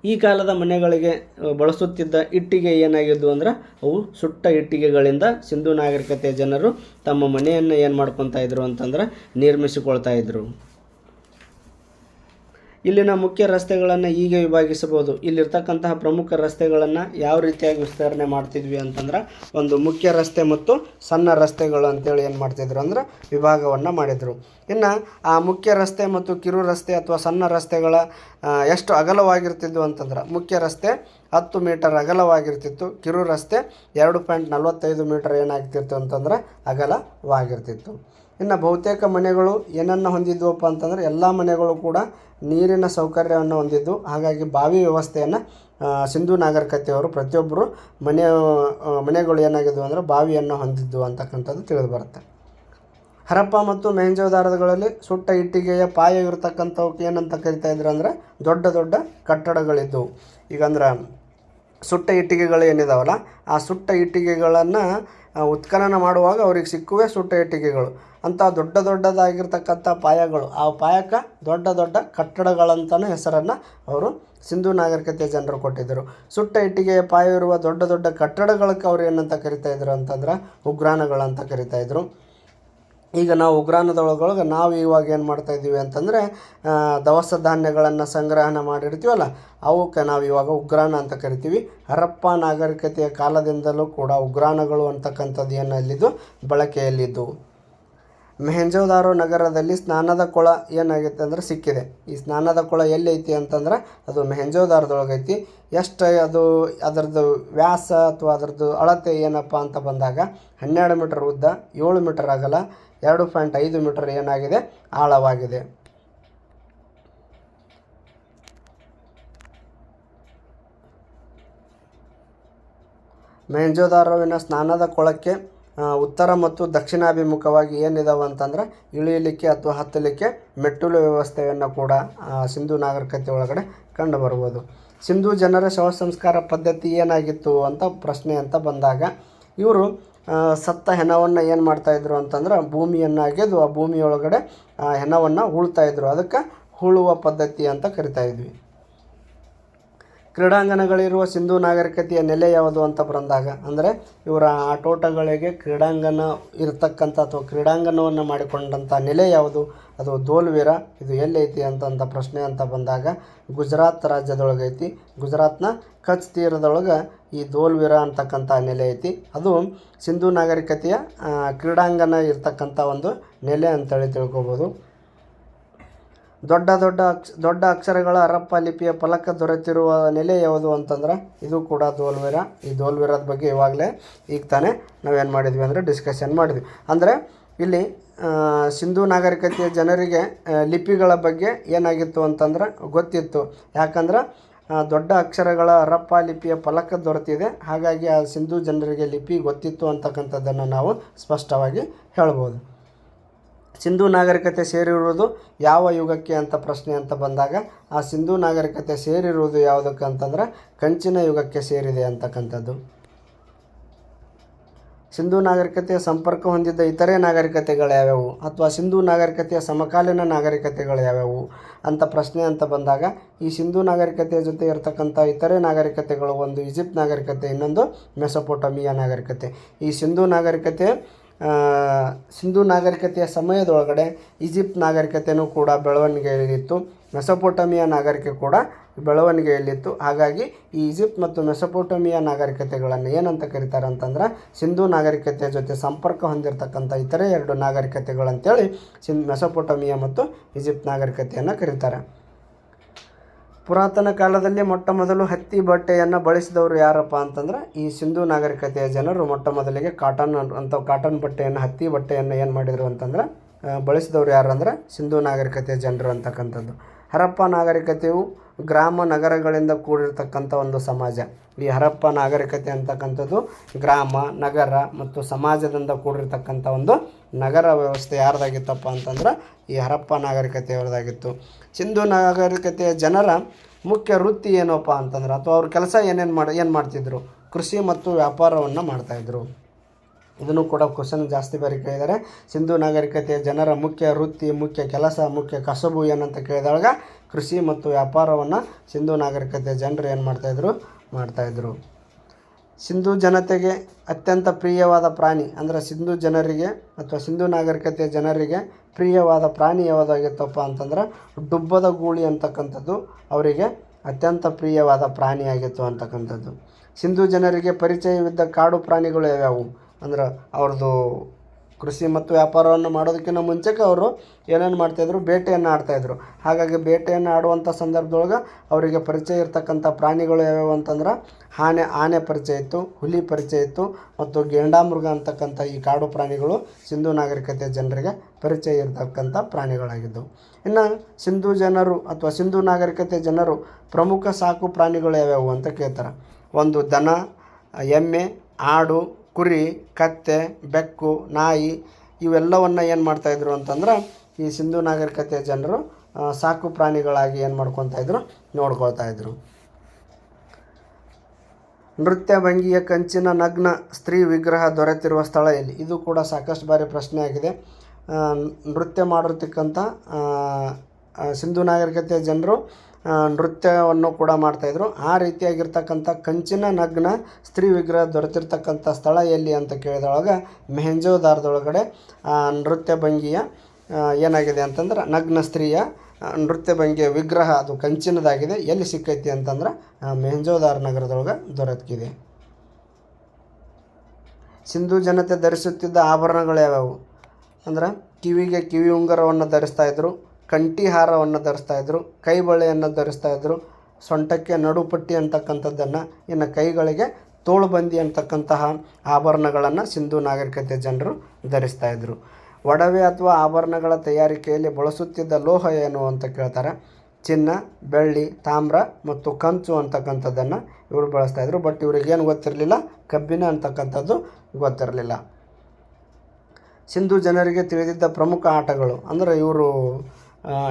ಈ ಕಾಲದ ಮನೆಗಳಿಗೆ ಬಳಸುತ್ತಿದ್ದ ಇಟ್ಟಿಗೆ ಏನಾಗಿದ್ವು ಅಂದ್ರೆ, ಅವು ಸುಟ್ಟ ಇಟ್ಟಿಗೆಗಳಿಂದ ಸಿಂಧೂ ನಾಗರಿಕತೆಯ ಜನರು ತಮ್ಮ ಮನೆಯನ್ನು ಏನು ಮಾಡ್ಕೊತಾ ಇದ್ರು ಅಂತಂದ್ರೆ ನಿರ್ಮಿಸಿಕೊಳ್ತಾ ಇದ್ರು. ಇಲ್ಲಿನ ಮುಖ್ಯ ರಸ್ತೆಗಳನ್ನು ಹೀಗೆ ವಿಭಾಗಿಸಬಹುದು. ಇಲ್ಲಿರ್ತಕ್ಕಂತಹ ಪ್ರಮುಖ ರಸ್ತೆಗಳನ್ನು ಯಾವ ರೀತಿಯಾಗಿ ವಿಸ್ತರಣೆ ಮಾಡ್ತಿದ್ವಿ ಅಂತಂದ್ರೆ ಒಂದು ಮುಖ್ಯ ರಸ್ತೆ ಮತ್ತು ಸಣ್ಣ ರಸ್ತೆಗಳು ಅಂತೇಳಿ ಏನು ಮಾಡ್ತಿದ್ರು ಅಂದ್ರೆ ವಿಭಾಗವನ್ನು ಮಾಡಿದರು. ಇನ್ನು ಆ ಮುಖ್ಯ ರಸ್ತೆ ಮತ್ತು ಕಿರು ರಸ್ತೆ ಅಥವಾ ಸಣ್ಣ ರಸ್ತೆಗಳ ಎಷ್ಟು ಅಗಲವಾಗಿರ್ತಿದ್ವು ಅಂತಂದ್ರೆ ಮುಖ್ಯ ರಸ್ತೆ ಹತ್ತು ಮೀಟರ್ ಅಗಲವಾಗಿರ್ತಿತ್ತು, ಕಿರು ರಸ್ತೆ ಎರಡು ಪಾಯಿಂಟ್ ನಲವತ್ತೈದು ಮೀಟರ್ ಏನಾಗ್ತಿತ್ತು ಅಂತಂದ್ರೆ ಅಗಲವಾಗಿರ್ತಿತ್ತು. ಇನ್ನು ಬಹುತೇಕ ಮನೆಗಳು ಏನನ್ನು ಹೊಂದಿದ್ವಪ್ಪ ಅಂತಂದರೆ ಎಲ್ಲ ಮನೆಗಳು ಕೂಡ ನೀರಿನ ಸೌಕರ್ಯವನ್ನು ಹೊಂದಿದ್ದು. ಹಾಗಾಗಿ ಬಾವಿ ವ್ಯವಸ್ಥೆಯನ್ನು ಸಿಂಧೂ ನಾಗರಿಕತೆಯವರು ಪ್ರತಿಯೊಬ್ಬರು ಮನೆ ಮನೆಗಳು ಏನಾಗಿದ್ವು ಅಂದರೆ ಬಾವಿಯನ್ನು ಹೊಂದಿದ್ದು ಅಂತಕ್ಕಂಥದ್ದು ತಿಳಿದು ಬರುತ್ತೆ ಹರಪ್ಪ ಮತ್ತು ಮೆಹಂಜೋದಾರದಗಳಲ್ಲಿ ಸುಟ್ಟ ಇಟ್ಟಿಗೆಯ ಪಾಯ ಇರತಕ್ಕಂಥವಕ್ಕೆ ಏನಂತ ಕರಿತಾ ಇದ್ರು ಅಂದರೆ ದೊಡ್ಡ ದೊಡ್ಡ ಕಟ್ಟಡಗಳಿದ್ದವು ಈಗ ಅಂದ್ರೆ ಸುಟ್ಟ ಇಟ್ಟಿಗೆಗಳು ಏನಿದಾವಲ್ಲ, ಆ ಸುಟ್ಟ ಇಟ್ಟಿಗೆಗಳನ್ನು ಉತ್ಖನನ ಮಾಡುವಾಗ ಅವ್ರಿಗೆ ಸಿಕ್ಕುವೆ ಸುಟ್ಟ ಇಟ್ಟಿಗೆಗಳು. ಅಂಥ ದೊಡ್ಡ ದೊಡ್ಡದಾಗಿರ್ತಕ್ಕಂಥ ಪಾಯಗಳು. ಆ ಪಾಯಕ್ಕೆ ದೊಡ್ಡ ದೊಡ್ಡ ಕಟ್ಟಡಗಳಂತಲೂ ಹೆಸರನ್ನು ಅವರು ಸಿಂಧೂ ನಾಗರಿಕತೆ ಜನರು ಕೊಟ್ಟಿದ್ದರು. ಸುಟ್ಟ ಇಟ್ಟಿಗೆಯ ಪಾಯ ಇರುವ ದೊಡ್ಡ ದೊಡ್ಡ ಕಟ್ಟಡಗಳಕ್ಕೆ ಅವ್ರು ಏನಂತ ಕರಿತಾ ಇದ್ರು ಅಂತಂದ್ರೆ ಉಗ್ರಾಣಗಳಂತ ಕರಿತಾ ಇದ್ರು. ಈಗ ನಾವು ಉಗ್ರಾಣದೊಳಗೊಳಗೆ ನಾವು ಇವಾಗ ಏನು ಮಾಡ್ತಾ ಇದ್ದೀವಿ ಅಂತಂದರೆ ದವಸ ಧಾನ್ಯಗಳನ್ನು ಸಂಗ್ರಹಣ ಮಾಡಿರ್ತೀವಲ್ಲ, ಅವಕ್ಕೆ ನಾವು ಇವಾಗ ಉಗ್ರಾಣ ಅಂತ ಕರಿತೀವಿ. ಹರಪ್ಪ ನಾಗರಿಕತೆಯ ಕಾಲದಿಂದಲೂ ಕೂಡ ಉಗ್ರಾಣಗಳು ಅಂತಕ್ಕಂಥದ್ದು ಏನಲ್ಲಿದ್ದು ಬಳಕೆಯಲ್ಲಿದ್ದು. ಮೆಹಂಜೋದಾರೋ ನಗರದಲ್ಲಿ ಸ್ನಾನದ ಕೊಳ ಏನಾಗೈತೆ ಅಂದ್ರೆ ಸಿಕ್ಕಿದೆ. ಈ ಸ್ನಾನದ ಕೊಳ ಎಲ್ಲಿ ಐತಿ ಅಂತಂದ್ರೆ ಅದು ಮೆಹೆಂಜೋದಾರದೊಳಗೈತಿ. ಎಷ್ಟು ಅದು ಅದರದ್ದು ವ್ಯಾಸ ಅಥವಾ ಅದರದ್ದು ಅಳತೆ ಏನಪ್ಪ ಅಂತ ಬಂದಾಗ ಹನ್ನೆರಡು ಮೀಟರ್ ಉದ್ದ, ಏಳು ಮೀಟರ್ ಅಗಲ, ಎರಡು ಪಾಯಿಂಟ್ ಐದು ಮೀಟರ್ ಏನಾಗಿದೆ? ಆಳವಾಗಿದೆ. ಮೆಹೆಂಜೋದಾರೋವಿನ ಸ್ನಾನದ ಕೊಳಕ್ಕೆ ಉತ್ತರ ಮತ್ತು ದಕ್ಷಿಣಾಭಿಮುಖವಾಗಿ ಏನಿದಾವೆ ಅಂತಂದ್ರೆ ಇಳಿಯಲಿಕ್ಕೆ ಅಥವಾ ಹತ್ತಲಿಕ್ಕೆ ಮೆಟ್ಟಿಲು ವ್ಯವಸ್ಥೆಯನ್ನು ಕೂಡ ಸಿಂಧು ನಾಗರಿಕತೆ ಒಳಗಡೆ ಕಂಡು ಬರ್ಬೋದು. ಸಿಂಧು ಜನರ ಶವ ಸಂಸ್ಕಾರ ಪದ್ಧತಿ ಏನಾಗಿತ್ತು ಅಂತ ಪ್ರಶ್ನೆ ಅಂತ ಬಂದಾಗ, ಇವರು ಸತ್ತ ಹೆಣವನ್ನು ಏನು ಮಾಡ್ತಾಯಿದ್ರು ಅಂತಂದ್ರೆ ಭೂಮಿಯನ್ನು ಅಗೆದು ಆ ಭೂಮಿಯೊಳಗಡೆ ಹೆಣವನ್ನು ಉಳ್ತಾಯಿದ್ರು ಅದಕ್ಕೆ ಹೂಳುವ ಪದ್ಧತಿ ಅಂತ ಕರಿತಾ ಇದ್ವಿ. ಕ್ರೀಡಾಂಗಣಗಳಿರುವ ಸಿಂಧೂ ನಾಗರಿಕತೆಯ ನೆಲೆ ಯಾವುದು ಅಂತ ಬಂದಾಗ, ಅಂದರೆ ಇವರ ಆಟೋಟಗಳಿಗೆ ಕ್ರೀಡಾಂಗಣ ಇರತಕ್ಕಂಥ ಅಥವಾ ಕ್ರೀಡಾಂಗಣವನ್ನು ಮಾಡಿಕೊಂಡಂಥ ನೆಲೆ ಯಾವುದು? ಅದು ಧೋಲ್ವೀರ ಇದು ಎಲ್ಲೈತಿ ಅಂತಂಥ ಪ್ರಶ್ನೆ ಅಂತ ಬಂದಾಗ ಗುಜರಾತ್ ರಾಜ್ಯದೊಳಗೈತಿ. ಗುಜರಾತ್ನ ಕಚ್ ತೀರದೊಳಗೆ ಈ ದೋಲ್ವೀರ ಅಂತಕ್ಕಂಥ ನೆಲೆ ಐತಿ. ಅದು ಸಿಂಧೂ ನಾಗರಿಕತೆಯ ಕ್ರೀಡಾಂಗಣ ಇರತಕ್ಕಂಥ ಒಂದು ನೆಲೆ ಅಂತೇಳಿ ತಿಳ್ಕೊಬೋದು. ದೊಡ್ಡ ದೊಡ್ಡ ಅಕ್ಷ, ದೊಡ್ಡ ಅಕ್ಷರಗಳ ಹರಪ್ಪ ಲಿಪಿಯ ಫಲಕ ದೊರೆತಿರುವ ನೆಲೆ ಯಾವುದು ಅಂತಂದ್ರೆ, ಇದು ಕೂಡ ದೋಲ್ವೀರ. ಈ ದೋಲ್ವೀರದ ಬಗ್ಗೆ ಇವಾಗಲೇ ಈಗ ತಾನೇ ನಾವೇನು ಮಾಡಿದ್ವಿ ಅಂದರೆ ಡಿಸ್ಕಷನ್ ಮಾಡಿದ್ವಿ. ಅಂದರೆ ಇಲ್ಲಿ ಸಿಂಧೂ ನಾಗರಿಕತೆಯ ಜನರಿಗೆ ಲಿಪಿಗಳ ಬಗ್ಗೆ ಏನಾಗಿತ್ತು ಅಂತಂದ್ರೆ ಗೊತ್ತಿತ್ತು. ಯಾಕಂದ್ರೆ ದೊಡ್ಡ ಅಕ್ಷರಗಳ ಹರಪ್ಪ ಲಿಪಿಯ ಫಲಕ ದೊರೆತಿದೆ. ಹಾಗಾಗಿ ಆ ಸಿಂಧೂ ಜನರಿಗೆ ಲಿಪಿ ಗೊತ್ತಿತ್ತು ಅಂತಕ್ಕಂಥದ್ದನ್ನು ನಾವು ಸ್ಪಷ್ಟವಾಗಿ ಹೇಳ್ಬೋದು. ಸಿಂಧು ನಾಗರಿಕತೆ ಸೇರಿರುವುದು ಯಾವ ಯುಗಕ್ಕೆ ಅಂತ ಪ್ರಶ್ನೆ ಅಂತ ಬಂದಾಗ, ಆ ಸಿಂಧೂ ನಾಗರಿಕತೆ ಸೇರಿರುವುದು ಯಾವುದಕ್ಕೆ ಅಂತಂದ್ರೆ ಕಂಚಿನ ಯುಗಕ್ಕೆ ಸೇರಿದೆ ಅಂತಕ್ಕಂಥದ್ದು. ಸಿಂಧೂ ನಾಗರಿಕತೆಯ ಸಂಪರ್ಕ ಹೊಂದಿದ್ದ ಇತರೆ ನಾಗರಿಕತೆಗಳು ಯಾವ್ಯಾವು? ಅಥವಾ ಸಿಂಧೂ ನಾಗರಿಕತೆಯ ಸಮಕಾಲೀನ ನಾಗರಿಕತೆಗಳು ಯಾವ್ಯಾವು? ಅಂತ ಪ್ರಶ್ನೆ ಅಂತ ಬಂದಾಗ, ಈ ಸಿಂಧೂ ನಾಗರಿಕತೆಯ ಜೊತೆ ಇರತಕ್ಕಂಥ ಇತರೆ ನಾಗರಿಕತೆಗಳು ಒಂದು ಈಜಿಪ್ಟ್ ನಾಗರಿಕತೆ, ಇನ್ನೊಂದು ಮೆಸೊಪೊಟಮಿಯಾ ನಾಗರಿಕತೆ. ಈ ಸಿಂಧೂ ನಾಗರಿಕತೆ ಸಿಂಧು ನಾಗರಿಕತೆಯ ಸಮಯದೊಳಗಡೆ ಈಜಿಪ್ಟ್ ನಾಗರಿಕತೆಯೂ ಕೂಡ ಬೆಳವಣಿಗೆಯಲ್ಲಿತ್ತು. ಮೆಸೊಪೊಟಮಿಯಾ ನಾಗರಿಕೆ ಕೂಡ ಬೆಳವಣಿಗೆಯಲ್ಲಿತ್ತು. ಹಾಗಾಗಿ ಈ ಈಜಿಪ್ಟ್ ಮತ್ತು ಮೆಸೊಪೊಟಮಿಯಾ ನಾಗರಿಕತೆಗಳನ್ನು ಏನಂತ ಕರೀತಾರೆ ಅಂತಂದ್ರೆ, ಸಿಂಧೂ ನಾಗರಿಕತೆಯ ಜೊತೆ ಸಂಪರ್ಕ ಹೊಂದಿರತಕ್ಕಂಥ ಇತರೆ ಎರಡು ನಾಗರಿಕತೆಗಳಂತೇಳಿ ಸಿನ್ ಮೆಸೊಪೊಟಮಿಯಾ ಮತ್ತು ಈಜಿಪ್ಟ್ ನಾಗರಿಕತೆಯನ್ನು ಕರೀತಾರೆ. ಪುರಾತನ ಕಾಲದಲ್ಲಿ ಮೊಟ್ಟ ಮೊದಲು ಹತ್ತಿ ಬಟ್ಟೆಯನ್ನು ಬಳಸಿದವರು ಯಾರಪ್ಪ ಅಂತಂದ್ರೆ ಈ ಸಿಂಧೂ ನಾಗರಿಕತೆಯ ಜನರು ಮೊಟ್ಟ ಮೊದಲಿಗೆ ಕಾಟನ್ ಅಂತ ಕಾಟನ್ ಬಟ್ಟೆಯನ್ನು, ಹತ್ತಿ ಬಟ್ಟೆಯನ್ನು ಏನು ಮಾಡಿದರು ಅಂತಂದ್ರೆ ಬಳಸಿದವರು ಯಾರು ಅಂದ್ರೆ ಸಿಂಧೂ ನಾಗರಿಕತೆಯ ಜನರು ಅಂತಕ್ಕಂಥದ್ದು. ಹರಪ್ಪ ನಾಗರಿಕತೆಯು ಗ್ರಾಮ ನಗರಗಳಿಂದ ಕೂಡಿರ್ತಕ್ಕಂಥ ಒಂದು ಸಮಾಜ. ಈ ಹರಪ್ಪ ನಾಗರಿಕತೆ ಅಂತಕ್ಕಂಥದ್ದು ಗ್ರಾಮ, ನಗರ ಮತ್ತು ಸಮಾಜದಿಂದ ಕೂಡಿರ್ತಕ್ಕಂಥ ಒಂದು ನಗರ ವ್ಯವಸ್ಥೆ ಯಾರ್ದಾಗಿತ್ತಪ್ಪ ಅಂತಂದ್ರೆ ಈ ಹರಪ್ಪ ನಾಗರಿಕತೆಯವ್ರದ್ದಾಗಿತ್ತು ಸಿಂಧು ನಾಗರಿಕತೆಯ ಜನರ ಮುಖ್ಯ ವೃತ್ತಿ ಏನಪ್ಪ ಅಂತಂದ್ರೆ ಅಥವಾ ಅವ್ರ ಕೆಲಸ ಏನೇನು ಮಾಡಿ, ಏನು ಮಾಡ್ತಿದ್ರು? ಕೃಷಿ ಮತ್ತು ವ್ಯಾಪಾರವನ್ನು ಮಾಡ್ತಾಯಿದ್ರು. ಇದನ್ನು ಕೂಡ ಕ್ವಶನ್ ಜಾಸ್ತಿ ಬಾರಿ ಕೇಳಿದ್ದಾರೆ ಸಿಂಧು ನಾಗರಿಕತೆಯ ಜನರ ಮುಖ್ಯ ವೃತ್ತಿ, ಮುಖ್ಯ ಕೆಲಸ, ಮುಖ್ಯ ಕಸಬು ಏನಂತ ಕೇಳಿದಾಗ ಕೃಷಿ ಮತ್ತು ವ್ಯಾಪಾರವನ್ನು ಸಿಂಧು ನಾಗರಿಕತೆಯ ಜನರು ಏನು ಮಾಡ್ತಾಯಿದ್ರು? ಮಾಡ್ತಾಯಿದ್ರು. ಸಿಂಧು ಜನತೆಗೆ ಅತ್ಯಂತ ಪ್ರಿಯವಾದ ಪ್ರಾಣಿ, ಅಂದರೆ ಸಿಂಧೂ ಜನರಿಗೆ ಅಥವಾ ಸಿಂಧೂ ನಾಗರಿಕತೆಯ ಜನರಿಗೆ ಪ್ರಿಯವಾದ ಪ್ರಾಣಿ ಯಾವುದಾಗಿತ್ತಪ್ಪ ಅಂತಂದ್ರೆ ಡುಬ್ಬದ ಗೂಳಿ ಅಂತಕ್ಕಂಥದ್ದು. ಅವರಿಗೆ ಅತ್ಯಂತ ಪ್ರಿಯವಾದ ಪ್ರಾಣಿಯಾಗಿತ್ತು ಅಂತಕ್ಕಂಥದ್ದು. ಸಿಂಧೂ ಜನರಿಗೆ ಪರಿಚಯವಿದ್ದ ಕಾಡು ಪ್ರಾಣಿಗಳು ಯಾವ್ಯಾವು? ಅಂದ್ರೆ ಅವ್ರದ್ದು ಕೃಷಿ ಮತ್ತು ವ್ಯಾಪಾರವನ್ನು ಮಾಡೋದಕ್ಕಿಂತ ಮುಂಚೆಗೆ ಅವರು ಏನೇನು ಮಾಡ್ತಾಯಿದ್ರು, ಬೇಟೆಯನ್ನು ಆಡ್ತಾಯಿದ್ರು. ಹಾಗಾಗಿ ಬೇಟೆಯನ್ನು ಆಡುವಂಥ ಸಂದರ್ಭದೊಳಗೆ ಅವರಿಗೆ ಪರಿಚಯ ಇರತಕ್ಕಂಥ ಪ್ರಾಣಿಗಳು ಯಾವ್ಯಾವು ಅಂತಂದ್ರೆ, ಆನೆ ಆನೆ ಪರಿಚಯ ಇತ್ತು, ಹುಲಿ ಪರಿಚಯ ಇತ್ತು ಮತ್ತು ಗೇಂಡಾಮೃಗ ಅಂತಕ್ಕಂಥ ಈ ಕಾಡು ಪ್ರಾಣಿಗಳು ಸಿಂಧೂ ನಾಗರಿಕತೆ ಜನರಿಗೆ ಪರಿಚಯ ಇರತಕ್ಕಂಥ ಪ್ರಾಣಿಗಳಾಗಿದ್ದವು. ಇನ್ನು ಸಿಂಧೂ ಜನರು ಅಥವಾ ಸಿಂಧೂ ನಾಗರಿಕತೆ ಜನರು ಪ್ರಮುಖ ಸಾಕು ಪ್ರಾಣಿಗಳು ಯಾವ್ಯಾವು ಅಂತ ಕೇಳ್ತಾರೆ. ಒಂದು ದನ, ಎಮ್ಮೆ, ಆಡು ಕುರಿ, ಕತ್ತೆ, ಬೆಕ್ಕು, ನಾಯಿ ಇವೆಲ್ಲವನ್ನು ಏನು ಮಾಡ್ತಾಯಿದ್ರು ಅಂತಂದ್ರೆ ಈ ಸಿಂಧೂ ನಾಗರಿಕತೆಯ ಜನರು ಸಾಕು ಪ್ರಾಣಿಗಳಾಗಿ ಏನು ಮಾಡ್ಕೊತಾ ಇದ್ರು ನೋಡ್ಕೊಳ್ತಾ ಇದ್ರು. ನೃತ್ಯ ಭಂಗಿಯ ಕಂಚಿನ ನಗ್ನ ಸ್ತ್ರೀ ವಿಗ್ರಹ ದೊರೆತಿರುವ ಸ್ಥಳ ಇಲ್ಲಿ ಇದು ಕೂಡ ಸಾಕಷ್ಟು ಬಾರಿ ಪ್ರಶ್ನೆ ಆಗಿದೆ. ನೃತ್ಯ ಮಾಡಿರ್ತಕ್ಕಂಥ ಸಿಂಧೂ ನಾಗರಿಕತೆಯ ಜನರು ನೃತ್ಯವನ್ನು ಕೂಡ ಮಾಡ್ತಾಯಿದ್ರು ಆ ರೀತಿಯಾಗಿರ್ತಕ್ಕಂಥ ಕಂಚಿನ ನಗ್ನ ಸ್ತ್ರೀ ವಿಗ್ರಹ ದೊರೆತಿರ್ತಕ್ಕಂಥ ಸ್ಥಳ ಎಲ್ಲಿ ಅಂತ ಕೇಳಿದೊಳಗೆ ಮೆಹೆಂಜೋದಾರದೊಳಗಡೆ ನೃತ್ಯ ಭಂಗಿಯ ಏನಾಗಿದೆ ಅಂತಂದ್ರೆ ನಗ್ನ ಸ್ತ್ರೀಯ ನೃತ್ಯ ಭಂಗಿಯ ವಿಗ್ರಹ ಅದು ಕಂಚಿನದಾಗಿದೆ. ಎಲ್ಲಿ ಸಿಕ್ಕೈತಿ ಅಂತಂದ್ರೆ ಮೆಹೆಂಜೋದಾರ ನಗರದೊಳಗೆ ದೊರೆತಿದೆ. ಸಿಂಧೂ ಜನತೆ ಧರಿಸುತ್ತಿದ್ದ ಆಭರಣಗಳು ಯಾವ್ಯಾವು ಅಂದ್ರೆ ಕಿವಿಗೆ ಕಿವಿ ಉಂಗರವನ್ನು ಧರಿಸ್ತಾ ಇದ್ರು. ಕಂಠಿ ಹಾರವನ್ನು ಧರಿಸ್ತಾ ಇದ್ದರು ಕೈಬಳೆಯನ್ನು ಧರಿಸ್ತಾ ಇದ್ದರು ಸೊಂಟಕ್ಕೆ ನಡುಪಟ್ಟಿ ಅಂತಕ್ಕಂಥದ್ದನ್ನು, ಇನ್ನು ಕೈಗಳಿಗೆ ತೋಳುಬಂದಿ ಅಂತಕ್ಕಂತಹ ಆಭರಣಗಳನ್ನು ಸಿಂಧೂ ನಾಗರಿಕತೆ ಜನರು ಧರಿಸ್ತಾ ಇದ್ದರು ಒಡವೆ ಅಥವಾ ಆಭರಣಗಳ ತಯಾರಿಕೆಯಲ್ಲಿ ಬಳಸುತ್ತಿದ್ದ ಲೋಹ ಏನು ಅಂತ ಕೇಳ್ತಾರೆ. ಚಿನ್ನ, ಬೆಳ್ಳಿ, ತಾಮ್ರ ಮತ್ತು ಕಂಚು ಅಂತಕ್ಕಂಥದ್ದನ್ನು ಇವರು ಬಳಸ್ತಾ ಇದ್ರು. ಬಟ್ ಇವ್ರಿಗೇನು ಗೊತ್ತಿರಲಿಲ್ಲ? ಕಬ್ಬಿನ ಅಂತಕ್ಕಂಥದ್ದು ಗೊತ್ತಿರಲಿಲ್ಲ. ಸಿಂಧು ಜನರಿಗೆ ತಿಳಿದಿದ್ದ ಪ್ರಮುಖ ಆಟಗಳು ಅಂದರೆ ಇವರು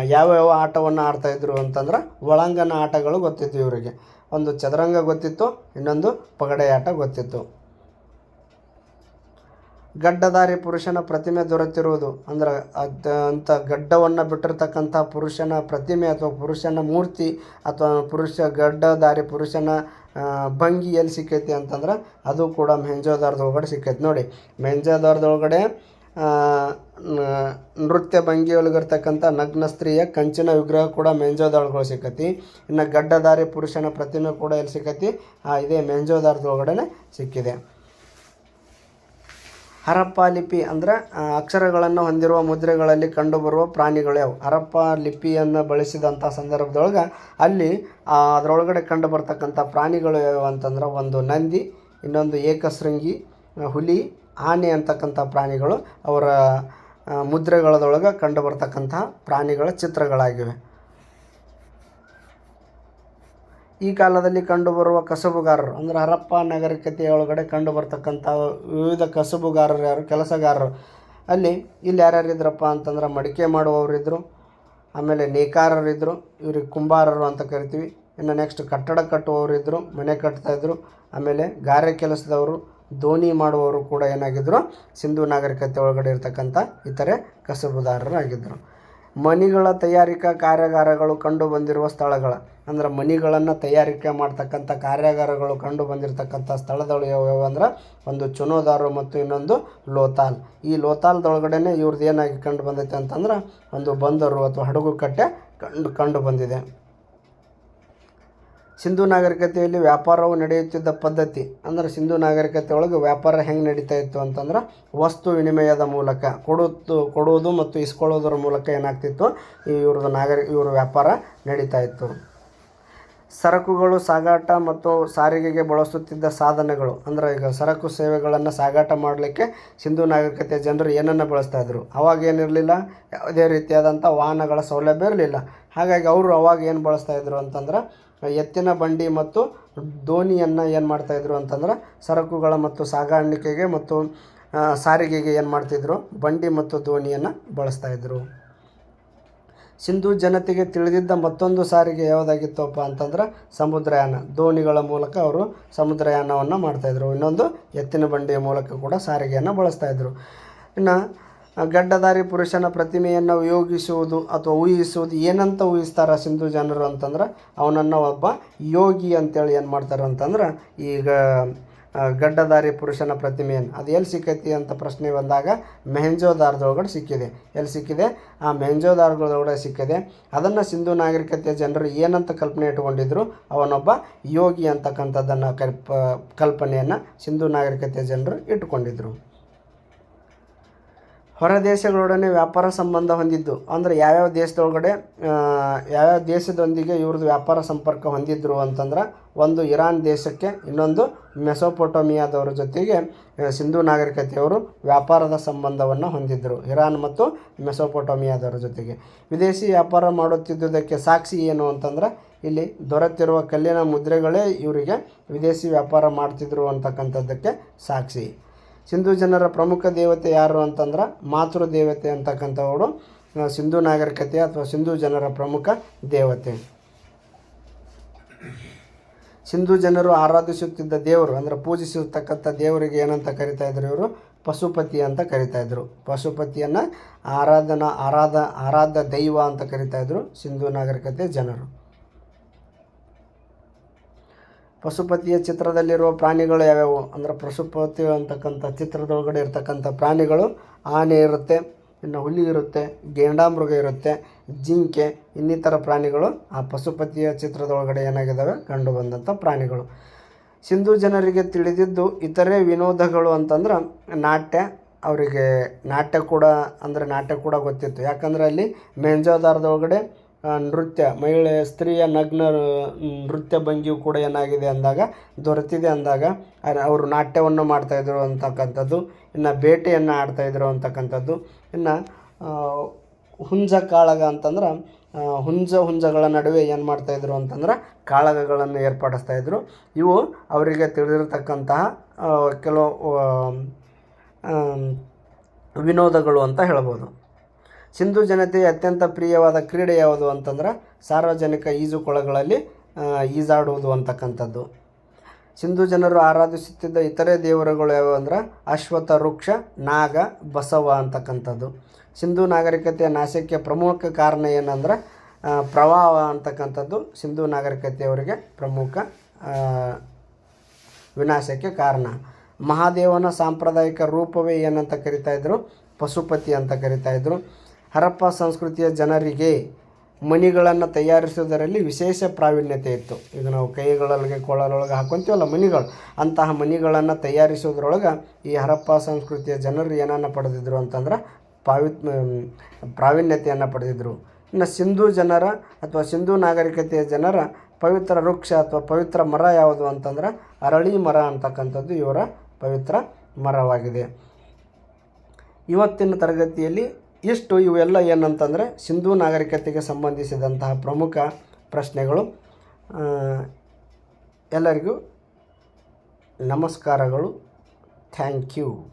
ಯಾವ್ಯಾವ ಆಟವನ್ನು ಆಡ್ತಾಯಿದ್ರು ಅಂತಂದ್ರೆ ಒಳಾಂಗಣ ಆಟಗಳು ಗೊತ್ತಿತ್ತು ಇವರಿಗೆ. ಒಂದು ಚದುರಂಗ ಗೊತ್ತಿತ್ತು, ಇನ್ನೊಂದು ಪಗಡೆ ಆಟ ಗೊತ್ತಿತ್ತು. ಗಡ್ಡಧಾರಿ ಪುರುಷನ ಪ್ರತಿಮೆ ದೊರೆತಿರುವುದು, ಅಂದ್ರೆ ಅದ ಅಂತ ಗಡ್ಡವನ್ನು ಬಿಟ್ಟಿರ್ತಕ್ಕಂಥ ಪುರುಷನ ಪ್ರತಿಮೆ ಅಥವಾ ಪುರುಷನ ಮೂರ್ತಿ ಅಥವಾ ಪುರುಷ ಗಡ್ಡಧಾರಿ ಪುರುಷನ ಭಂಗಿ ಎಲ್ಲಿ ಸಿಕ್ಕೈತಿ ಅಂತಂದ್ರೆ ಅದು ಕೂಡ ಮೆಹಂಜೋದಾರದೊಳಗಡೆ ಸಿಕ್ಕೈತಿ. ನೋಡಿ ನ- ನೃತ್ಯ ಭಂಗಿಯೊಳಗಿರ್ತಕ್ಕಂಥ ನಗ್ನ ಸ್ತ್ರೀಯ ಕಂಚಿನ ವಿಗ್ರಹ ಕೂಡ ಮೆಹಂಜೋದಾರಗಳು ಸಿಕ್ಕತಿ. ಇನ್ನು ಗಡ್ಡಧಾರಿ ಪುರುಷನ ಪ್ರತಿಮೆ ಕೂಡ ಎಲ್ಲಿ ಸಿಕ್ಕತಿ? ಆ, ಇದೇ ಮೆಂಜೋದಾರದೊಳಗಡೆ ಸಿಕ್ಕಿದೆ. ಹರಪ್ಪ ಲಿಪಿ ಅಂದರೆ ಅಕ್ಷರಗಳನ್ನು ಹೊಂದಿರುವ ಮುದ್ರೆಗಳಲ್ಲಿ ಕಂಡುಬರುವ ಪ್ರಾಣಿಗಳು ಯಾವು ಹರಪ್ಪ ಲಿಪಿಯನ್ನು ಬಳಸಿದಂಥ ಸಂದರ್ಭದೊಳಗೆ ಅಲ್ಲಿ ಅದರೊಳಗಡೆ ಕಂಡು ಬರ್ತಕ್ಕಂಥ ಪ್ರಾಣಿಗಳು ಯಾವ್ಯಾವು ಅಂತಂದ್ರೆ ಒಂದು ನಂದಿ ಇನ್ನೊಂದು ಏಕಶೃಂಗಿ ಹುಲಿ ಆನೆ ಅಂತಕ್ಕಂಥ ಪ್ರಾಣಿಗಳು ಅವರ ಮುದ್ರೆಗಳದೊಳಗೆ ಕಂಡು ಬರ್ತಕ್ಕಂತಹ ಪ್ರಾಣಿಗಳ ಚಿತ್ರಗಳಾಗಿವೆ. ಈ ಕಾಲದಲ್ಲಿ ಕಂಡುಬರುವ ಕಸಬುಗಾರರು, ಅಂದರೆ ಹರಪ್ಪ ನಾಗರಿಕತೆಯೊಳಗಡೆ ಕಂಡು ಬರ್ತಕ್ಕಂಥ ವಿವಿಧ ಕಸಬುಗಾರರು ಯಾರು? ಕೆಲಸಗಾರರು. ಅಲ್ಲಿ ಇಲ್ಲಿ ಯಾರ್ಯಾರು ಇದ್ರಪ್ಪ ಅಂತಂದ್ರೆ ಮಡಿಕೆ ಮಾಡುವವರಿದ್ದರು ಆಮೇಲೆ ನೇಕಾರರಿದ್ದರು ಇವ್ರಿಗೆ ಕುಂಬಾರರು ಅಂತ ಕರಿತೀವಿ. ಇನ್ನು ನೆಕ್ಸ್ಟ್ ಕಟ್ಟಡ ಕಟ್ಟುವವರಿದ್ದರು ಮನೆ ಕಟ್ತಾಯಿದ್ರು ಆಮೇಲೆ ಗಾರೆ ಕೆಲಸದವರು ದೋಣಿ ಮಾಡುವವರು ಕೂಡ ಏನಾಗಿದ್ದರು ಸಿಂಧು ನಾಗರಿಕತೆ ಒಳಗಡೆ ಇರತಕ್ಕಂಥ ಇತರೆ ಕಸಬುದಾರರಾಗಿದ್ದರು ಮಣಿಗಳ ತಯಾರಿಕಾ ಕಾರ್ಯಾಗಾರಗಳು ಕಂಡು ಬಂದಿರುವ ಸ್ಥಳಗಳ, ಅಂದ್ರೆ ಮಣಿಗಳನ್ನು ತಯಾರಿಕೆ ಮಾಡ್ತಕ್ಕಂಥ ಕಾರ್ಯಾಗಾರಗಳು ಕಂಡು ಬಂದಿರತಕ್ಕಂಥ ಸ್ಥಳಗಳು ಯಾವ್ಯಾವು ಅಂದ್ರೆ, ಒಂದು ಚುನೋದಾರು ಮತ್ತು ಇನ್ನೊಂದು ಲೋತಾಲ್. ಈ ಲೋತಾಲ್ದೊಳಗಡೆ ಇವ್ರದ್ದು ಏನಾಗಿ ಕಂಡು ಬಂದೈತೆ ಅಂತಂದ್ರೆ, ಒಂದು ಬಂದರು ಅಥವಾ ಹಡಗು ಕಟ್ಟೆ ಕಂಡು ಕಂಡು ಬಂದಿದೆ. ಸಿಂಧು ನಾಗರಿಕತೆಯಲ್ಲಿ ವ್ಯಾಪಾರವು ನಡೆಯುತ್ತಿದ್ದ ಪದ್ಧತಿ. ಅಂದ್ರೆ ಸಿಂಧು ನಾಗರಿಕತೆ ಒಳಗೆ ವ್ಯಾಪಾರ ಹೆಂಗೆ ನಡೀತಾ ಇತ್ತು ಅಂತಂದ್ರೆ ವಸ್ತು ವಿನಿಮಯದ ಮೂಲಕ, ಕೊಡುತ್ತು, ಕೊಡುವುದು ಮತ್ತು ಇಸ್ಕೊಳ್ಳೋದರ ಮೂಲಕ ಏನಾಗ್ತಿತ್ತು? ಇವ್ರದ್ದು ನಾಗರಿಕ ಇವ್ರ ವ್ಯಾಪಾರ ನಡೀತಾ ಇತ್ತು. ಸರಕುಗಳು ಸಾಗಾಟ ಮತ್ತು ಸಾರಿಗೆಗೆ ಬಳಸುತ್ತಿದ್ದ ಸಾಧನಗಳು. ಅಂದ್ರೆ ಈಗ ಸರಕು ಸೇವೆಗಳನ್ನು ಸಾಗಾಟ ಮಾಡಲಿಕ್ಕೆ ಸಿಂಧು ನಾಗರಿಕತೆಯ ಜನರು ಏನನ್ನು ಬಳಸ್ತಾ ಇದ್ರು? ಅವಾಗ ಏನಿರಲಿಲ್ಲ, ಯಾವುದೇ ರೀತಿಯಾದಂಥ ವಾಹನಗಳ ಸೌಲಭ್ಯ ಇರಲಿಲ್ಲ. ಹಾಗಾಗಿ ಅವರು ಅವಾಗ ಏನು ಬಳಸ್ತಾ ಇದ್ರು ಅಂತಂದ್ರೆ, ಎತ್ತಿನ ಬಂಡಿ ಮತ್ತು ದೋಣಿಯನ್ನು ಏನು ಮಾಡ್ತಾಯಿದ್ರು ಅಂತಂದ್ರೆ, ಸರಕುಗಳ ಮತ್ತು ಸಾಗಾಣಿಕೆಗೆ ಮತ್ತು ಸಾರಿಗೆಗೆ ಏನು ಮಾಡ್ತಿದ್ರು? ಬಂಡಿ ಮತ್ತು ದೋಣಿಯನ್ನು ಬಳಸ್ತಾಯಿದ್ರು ಸಿಂಧು ಜನತೆಗೆ ತಿಳಿದಿದ್ದ ಮತ್ತೊಂದು ಸಾರಿಗೆ ಯಾವುದಾಗಿತ್ತಪ್ಪ ಅಂತಂದ್ರೆ ಸಮುದ್ರಯಾನ. ದೋಣಿಗಳ ಮೂಲಕ ಅವರು ಸಮುದ್ರಯಾನವನ್ನು ಮಾಡ್ತಾಯಿದ್ರು ಇನ್ನೊಂದು ಎತ್ತಿನ ಬಂಡಿಯ ಮೂಲಕ ಕೂಡ ಸಾರಿಗೆಯನ್ನು ಬಳಸ್ತಾಯಿದ್ರು ಇನ್ನು ಗಡ್ಡಧಾರಿ ಪುರುಷನ ಪ್ರತಿಮೆಯನ್ನು ಉಯೋಗಿಸುವುದು ಅಥವಾ ಊಹಿಸುವುದು ಏನಂತ ಊಹಿಸ್ತಾರೆ ಸಿಂಧು ಜನರು ಅಂತಂದ್ರೆ ಅವನನ್ನು ಒಬ್ಬ ಯೋಗಿ ಅಂತೇಳಿ ಏನು ಮಾಡ್ತಾರೆ ಅಂತಂದ್ರೆ ಈಗ ಗಡ್ಡಧಾರಿ ಪುರುಷನ ಪ್ರತಿಮೆಯನ್ನು ಅದು ಎಲ್ಲಿ ಸಿಕ್ಕೈತಿ ಅಂತ ಪ್ರಶ್ನೆ ಬಂದಾಗ ಮೆಹೆಂಜೋದಾರದೊಳಗಡೆ ಸಿಕ್ಕಿದೆ. ಎಲ್ಲಿ ಸಿಕ್ಕಿದೆ? ಆ ಮೆಹೆಂಜೋದಾರಗಳೊಳಗಡೆ ಸಿಕ್ಕಿದೆ. ಅದನ್ನು ಸಿಂಧೂ ನಾಗರಿಕತೆಯ ಜನರು ಏನಂತ ಕಲ್ಪನೆ ಇಟ್ಕೊಂಡಿದ್ರು ಅವನೊಬ್ಬ ಯೋಗಿ ಅಂತಕ್ಕಂಥದ್ದನ್ನು ಕಲ್ಪ, ಕಲ್ಪನೆಯನ್ನು ಸಿಂಧೂ ನಾಗರಿಕತೆಯ ಜನರು ಇಟ್ಕೊಂಡಿದ್ರು ಹೊರ ದೇಶಗಳೊಡನೆ ವ್ಯಾಪಾರ ಸಂಬಂಧ ಹೊಂದಿದ್ದು. ಅಂದರೆ ಯಾವ್ಯಾವ ದೇಶದೊಳಗಡೆ ಯಾವ್ಯಾವ ದೇಶದೊಂದಿಗೆ ಇವ್ರದ್ದು ವ್ಯಾಪಾರ ಸಂಪರ್ಕ ಹೊಂದಿದ್ರು ಅಂತಂದ್ರೆ ಒಂದು ಇರಾನ್ ದೇಶಕ್ಕೆ, ಇನ್ನೊಂದು ಮೆಸೊಪೊಟೋಮಿಯಾದವರ ಜೊತೆಗೆ ಸಿಂಧೂ ಸಿಂಧು ನಾಗರಿಕತೆಯವರು ವ್ಯಾಪಾರದ ಸಂಬಂಧವನ್ನು ಹೊಂದಿದ್ದರು ಇರಾನ್ ಮತ್ತು ಮೆಸೊಪೊಟೋಮಿಯಾದವರ ಜೊತೆಗೆ. ವಿದೇಶಿ ವ್ಯಾಪಾರ ಮಾಡುತ್ತಿದ್ದುದಕ್ಕೆ ಸಾಕ್ಷಿ ಏನು ಅಂತಂದ್ರೆ, ಇಲ್ಲಿ ದೊರೆತಿರುವ ಕಲ್ಲಿನ ಮುದ್ರೆಗಳೇ ಇವರಿಗೆ ವಿದೇಶಿ ವ್ಯಾಪಾರ ಮಾಡ್ತಿದ್ರು ಅಂತಕ್ಕಂಥದ್ದಕ್ಕೆ ಸಾಕ್ಷಿ. ಸಿಂಧು ಜನರ ಪ್ರಮುಖ ದೇವತೆ ಯಾರು ಅಂತಂದ್ರೆ ಮಾತೃ ದೇವತೆ ಅಂತಕ್ಕಂಥವಳು ಸಿಂಧೂ ನಾಗರಿಕತೆ ಅಥವಾ ಸಿಂಧೂ ಜನರ ಪ್ರಮುಖ ದೇವತೆ. ಸಿಂಧೂ ಜನರು ಆರಾಧಿಸುತ್ತಿದ್ದ ದೇವರು, ಅಂದರೆ ಪೂಜಿಸಿರ್ತಕ್ಕಂಥ ದೇವರಿಗೆ ಏನಂತ ಕರಿತಾ ಇದ್ರು ಇವರು? ಪಶುಪತಿ ಅಂತ ಕರಿತಾ ಇದ್ರು. ಪಶುಪತಿಯನ್ನು ಆರಾಧನಾ, ಆರಾಧ ಆರಾಧ ದೈವ ಅಂತ ಕರಿತಾ ಇದ್ರು ಸಿಂಧು ನಾಗರಿಕತೆ ಜನರು. ಪಶುಪತಿಯ ಚಿತ್ರದಲ್ಲಿರುವ ಪ್ರಾಣಿಗಳು ಯಾವ್ಯಾವು? ಅಂದರೆ ಪಶುಪತಿ ಅಂತಕ್ಕಂಥ ಚಿತ್ರದೊಳಗಡೆ ಇರ್ತಕ್ಕಂಥ ಪ್ರಾಣಿಗಳು, ಆನೆ ಇರುತ್ತೆ, ಇನ್ನು ಹುಲಿ ಇರುತ್ತೆ, ಗೇಂಡಾಮೃಗ ಇರುತ್ತೆ, ಜಿಂಕೆ, ಇನ್ನಿತರ ಪ್ರಾಣಿಗಳು ಆ ಪಶುಪತಿಯ ಚಿತ್ರದೊಳಗಡೆ ಏನಾಗಿದ್ದಾವೆ ಕಂಡು ಬಂದಂಥ ಪ್ರಾಣಿಗಳು. ಸಿಂಧು ಜನರಿಗೆ ತಿಳಿದಿದ್ದು ಇತರೆ ವಿನೋದಗಳು ಅಂತಂದ್ರೆ ನಾಟ್ಯ, ಅವರಿಗೆ ನಾಟ್ಯ ಕೂಡ, ಅಂದರೆ ನಾಟ್ಯ ಕೂಡ ಗೊತ್ತಿತ್ತು. ಯಾಕಂದರೆ ಅಲ್ಲಿ ಮೇಂಜೋದಾರದೊಳಗಡೆ ನೃತ್ಯ, ಮಹಿಳೆ, ಸ್ತ್ರೀಯ ನಗ್ನ ನೃತ್ಯ ಭಂಗಿಯು ಕೂಡ ಏನಾಗಿದೆ ಅಂದಾಗ, ದೊರೆತಿದೆ ಅಂದಾಗ ಅವರು ನಾಟ್ಯವನ್ನು ಮಾಡ್ತಾಯಿದ್ರು ಅಂತಕ್ಕಂಥದ್ದು, ಇನ್ನು ಬೇಟೆಯನ್ನು ಆಡ್ತಾಯಿದ್ರು ಅಂತಕ್ಕಂಥದ್ದು, ಇನ್ನು ಹುಂಜ ಕಾಳಗ ಅಂತಂದ್ರೆ ಹುಂಜ ಹುಂಜಗಳ ನಡುವೆ ಏನು ಮಾಡ್ತಾಯಿದ್ರು ಅಂತಂದ್ರೆ, ಕಾಳಗಗಳನ್ನು ಏರ್ಪಡಿಸ್ತಾಯಿದ್ರು ಇವು ಅವರಿಗೆ ತಿಳಿದಿರತಕ್ಕಂತಹ ಕೆಲವು ವಿನೋದಗಳು ಅಂತ ಹೇಳ್ಬೋದು. ಸಿಂಧು ಜನತೆಗೆ ಅತ್ಯಂತ ಪ್ರಿಯವಾದ ಕ್ರೀಡೆ ಯಾವುದು ಅಂತಂದ್ರೆ ಸಾರ್ವಜನಿಕ ಈಜುಕೊಳಗಳಲ್ಲಿ ಕೊಳಗಳಲ್ಲಿ ಈಜಾಡುವುದು ಅಂತಕ್ಕಂಥದ್ದು. ಸಿಂಧು ಜನರು ಆರಾಧಿಸುತ್ತಿದ್ದ ಇತರೆ ದೇವರುಗಳು ಯಾವುವು ಅಂದ್ರೆ ಅಶ್ವತ್ಥ ವೃಕ್ಷ, ನಾಗ, ಬಸವ ಅಂತಕ್ಕಂಥದ್ದು. ಸಿಂಧು ನಾಗರಿಕತೆಯ ನಾಶಕ್ಕೆ ಪ್ರಮುಖ ಕಾರಣ ಏನಂದ್ರೆ ಪ್ರವಾಹ ಅಂತಕ್ಕಂಥದ್ದು ಸಿಂಧು ನಾಗರಿಕತೆಯವರಿಗೆ ಪ್ರಮುಖ ವಿನಾಶಕ್ಕೆ ಕಾರಣ. ಮಹಾದೇವನ ಸಾಂಪ್ರದಾಯಿಕ ರೂಪವೇ ಏನಂತ ಕರಿತಾ ಇದ್ರು? ಪಶುಪತಿ ಅಂತ ಕರಿತಾ ಇದ್ರು. ಹರಪ್ಪ ಸಂಸ್ಕೃತಿಯ ಜನರಿಗೆ ಮಣಿಗಳನ್ನು ತಯಾರಿಸುವುದರಲ್ಲಿ ವಿಶೇಷ ಪ್ರಾವೀಣ್ಯತೆ ಇತ್ತು. ಈಗ ನಾವು ಕೈಗಳೊಳಗೆ ಕೊಳಲೊಳಗೆ ಹಾಕೊತೀವಲ್ಲ ಮಣಿಗಳು. ಅಂತಹ ಮಣಿಗಳನ್ನು ತಯಾರಿಸೋದ್ರೊಳಗೆ ಈ ಹರಪ್ಪ ಸಂಸ್ಕೃತಿಯ ಜನರು ಏನನ್ನು ಪಡೆದಿದ್ರು ಅಂತಂದ್ರೆ ಪಾವಿತ್ ಪ್ರಾವೀಣ್ಯತೆಯನ್ನು ಪಡೆದಿದ್ದರು ಇನ್ನು ಸಿಂಧೂ ಜನರ ಅಥವಾ ಸಿಂಧೂ ನಾಗರಿಕತೆಯ ಜನರ ಪವಿತ್ರ ವೃಕ್ಷ ಅಥವಾ ಪವಿತ್ರ ಮರ ಯಾವುದು ಅಂತಂದ್ರೆ ಅರಳಿ ಮರ ಅಂತಕ್ಕಂಥದ್ದು ಇವರ ಪವಿತ್ರ ಮರವಾಗಿದೆ. ಇವತ್ತಿನ ತರಗತಿಯಲ್ಲಿ ಇಷ್ಟು ಇವೆಲ್ಲ ಏನಂತಂದರೆ ಸಿಂಧೂ ನಾಗರಿಕತೆಗೆ ಸಂಬಂಧಿಸಿದಂತಹ ಪ್ರಮುಖ ಪ್ರಶ್ನೆಗಳು. ಎಲ್ಲರಿಗೂ ನಮಸ್ಕಾರಗಳು. Thank you.